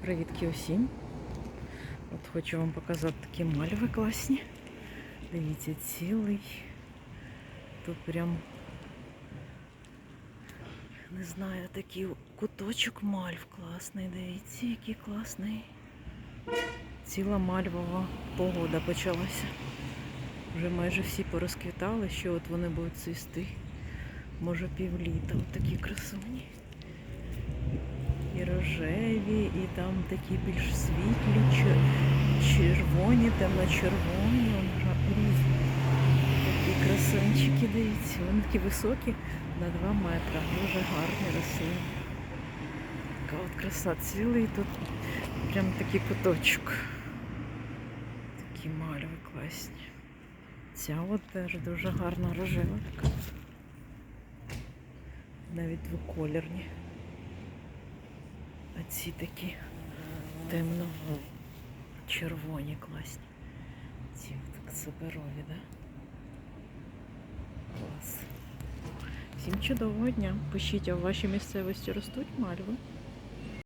Привітки усім. От хочу вам показати такі мальви класні. Дивіться, цілий. Тут прям не знаю, такий куточок мальв класний. Дивіться, який класний. Ціла мальвова погода почалася. Вже майже всі порозквітали, що от вони будуть цвісти. Може півліта. От такі красуні. Рожеві, і там такі більш світлі, червоні, темно-червоні, різні. Такі красунчики, дивіться, вони такі високі на 2 метри. Дуже гарні рослини. Така от краса цілий тут прям такий куточок. Такі мальви класні. Ця от теж дуже гарна рожева така. Навіть двоколірні. Ці такі темно червоні класні. Ці так суперові, да? Клас. Всім чудового дня. Пишіть, а в вашій місцевості ростуть мальви.